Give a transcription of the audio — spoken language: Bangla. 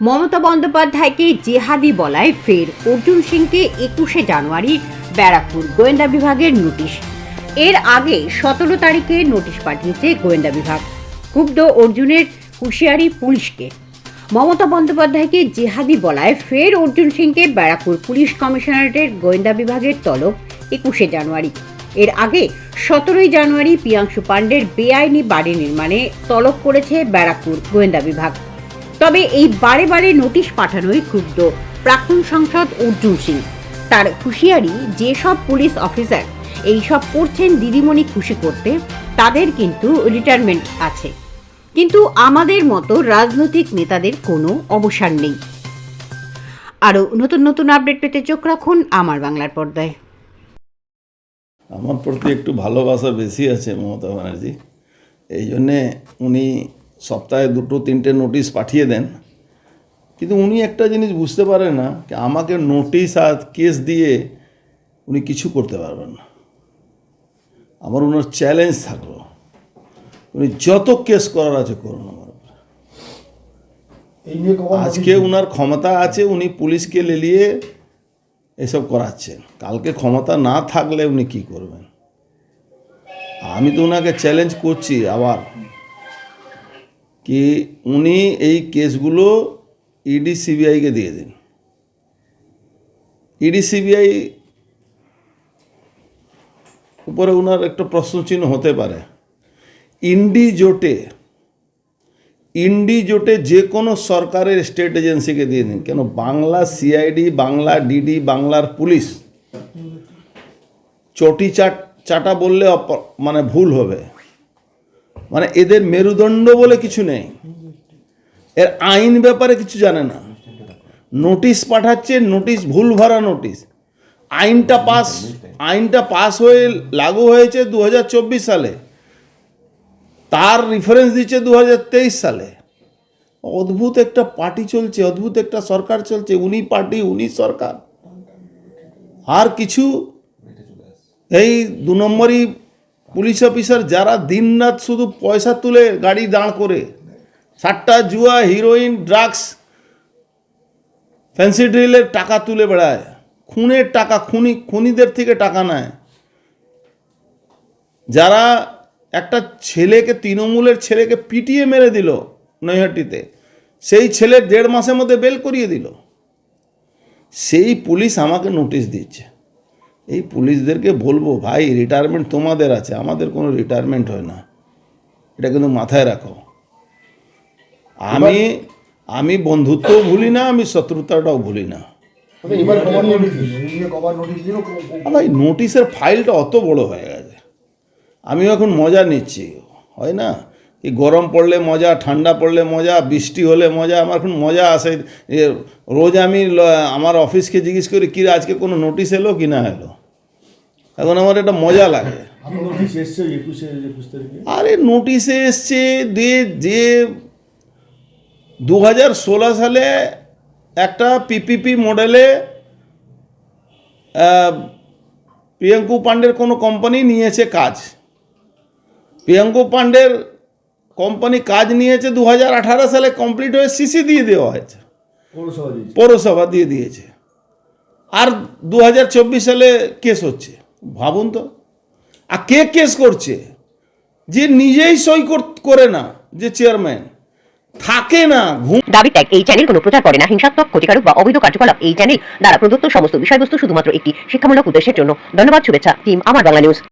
মমতা বন্দ্যোপাধ্যায়কে জেহাদি বলায় ফের। অর্জুন সিংকে একুশে জানুয়ারি ব্যারাকপুর গোয়েন্দা বিভাগের নোটিশ। এর আগে সতেরো তারিখে নোটিশ পাঠিয়েছে গোয়েন্দা বিভাগ। ক্ষুব্ধ অর্জুনের হুঁশিয়ারি পুলিশকে। মমতা বন্দ্যোপাধ্যায়কে জেহাদি বলায় ফের অর্জুন সিংকে ব্যারাকপুর পুলিশ কমিশনারেটের গোয়েন্দা বিভাগের তলব একুশে জানুয়ারি। এর আগে সতেরোই জানুয়ারি পিয়াংশু পাণ্ডের বেআইনি বাড়ি নির্মাণে তলব করেছে ব্যারাকপুর গোয়েন্দা বিভাগ। তবে এই বারে বারে নোটিশ পাঠানোই ক্ষুব্ধ। প্রাক্তন সাংসদ অর্জুন সিং। তার হুঁশিয়ারি যেসব পুলিশ অফিসার এই সব করছেন দিদিমণি খুশি করতে, তাদের কিন্তু রিটায়ারমেন্ট আছে। কিন্তু আমাদের মতো রাজনৈতিক নেতাদের কোনো অবসর নেই। আরও নতুন নতুন আপডেট পেতে চোখ রাখুন আমার বাংলার পর্দায়। আমার প্রতি একটু ভালোবাসা বেশি আছে মমতা ব্যানার্জি। এই জন্যে উনি সপ্তাহে দুটো তিনটে নোটিশ পাঠিয়ে দেন। কিন্তু উনি একটা জিনিস বুঝতে পারেন না যে আমাকে নোটিশ আর কেস দিয়ে উনি কিছু করতে পারবেন না। আমার ওনার চ্যালেঞ্জ থাকল। উনি যত কেস করার আছে করুন আমার আজকে উনার ক্ষমতা আছে উনি পুলিশকে লেলিয়ে এসব করাচ্ছেন। কালকে ক্ষমতা না থাকলে উনি কি করবেন? আমি তো ওনাকে চ্যালেঞ্জ করছি আবার। কি উনি এই কেসগুলো ইডি সিবিআইকে দিয়ে দিন। ইডি সিবিআই উপরে ওনার একটা প্রশ্নচিহ্ন হতে পারে। ইন্ডি জোটে ইন্ডি জোটে যে কোনো সরকারের স্টেট এজেন্সিকে দিয়ে দিন। কেন বাংলা সিআইডি, বাংলা ডিডি, বাংলার পুলিশ চটি চাট চাটা বললে মানে ভুল হবে। মানে এদের মেরুদণ্ড বলে কিছু নেই। এর আইন ব্যাপারে কিছু জানে না। নোটিশ পাঠাচ্ছে, নোটিশ, ভুল ভরা নোটিশ। আইনটা পাস আইনটা পাস হয়ে লাগু হয়েছে দু হাজার চব্বিশ সালে। তার রেফারেন্স দিচ্ছে দু হাজার তেইশ সালে। অদ্ভুত একটা পার্টি চলছে, অদ্ভুত একটা সরকার চলছে, উনি পার্টি উনি সরকার। আর কিছু? এই দু নম্বরই পুলিশ অফিসার যারা দিনরাত শুধু পয়সা তুলে গাড়ি দাঁড় করে, সাতটা জুয়া হিরোইন ড্রাগস ফ্যান্সি ড্রিলের টাকা তুলে বেড়ায়, খুনের টাকা, খুনি, খুনিদের থেকে টাকা নেয়। যারা একটা ছেলেকে, তৃণমূলের ছেলেকে পিটিয়ে মেরে দিল নৈহাটিতে, সেই ছেলে দেড় মাসের মধ্যে বেল করিয়ে দিল। সেই পুলিশ আমাকে নোটিশ দিচ্ছে এই পুলিশদেরকে বলব ভাই রিটায়ারমেন্ট তোমাদের আছে আমাদের কোনো রিটায়ারমেন্ট হয় না। এটা কিন্তু মাথায় রাখো। আমি আমি বন্ধুত্বও ভুলি না আমি শত্রুতাটাও ভুলি না। ভাই নোটিশের ফাইলটা অত বড় হয়ে গেছে। আমিও এখন মজা নিচ্ছি হয় না? কি গরম পড়লে মজা ঠান্ডা পড়লে মজা বৃষ্টি হলে মজা আমার এখন মজা আসে রোজ আমি আমার অফিসকে জিজ্ঞেস করি কি রে, আজকে কোনো নোটিশ এলো কি না এলো। এখন আমার এটা মজা লাগে। আরে নোটিশে এসছে দিয়ে যে দু হাজার ষোলো সালে একটা পিপিপি মডেলে প্রিয়াঙ্কু পাণ্ডের কোনো কোম্পানি নিয়েছে কাজ। প্রিয়াঙ্কু পাণ্ডের কোম্পানি কাজ নিয়েছে দু হাজার আঠারো সালে কমপ্লিট হয়ে সিসি দিয়ে দেওয়া হয়েছে। পৌরসভা দিয়ে দিয়েছে। আর দু চব্বিশ সালে কেস হচ্ছে। ভাবুন তো। আর কে কেস করছে? যে নিজেই সই কর- করে না যে চেয়ারম্যান। থাকে না ঘুম দাবি ত্যাগ। এই চ্যানেল কোনো প্রচার করে না। হিংসাত্মক ক্ষতিকারক বা অবৈধ কার্যকলাপ। এই চ্যানেল দ্বারা প্রদত্ত সমস্ত বিষয়বস্তু শুধুমাত্র একটি শিক্ষামূলক উদ্দেশ্যের জন্য। ধন্যবাদ শুভেচ্ছা টিম আমার বাংলা নিউজ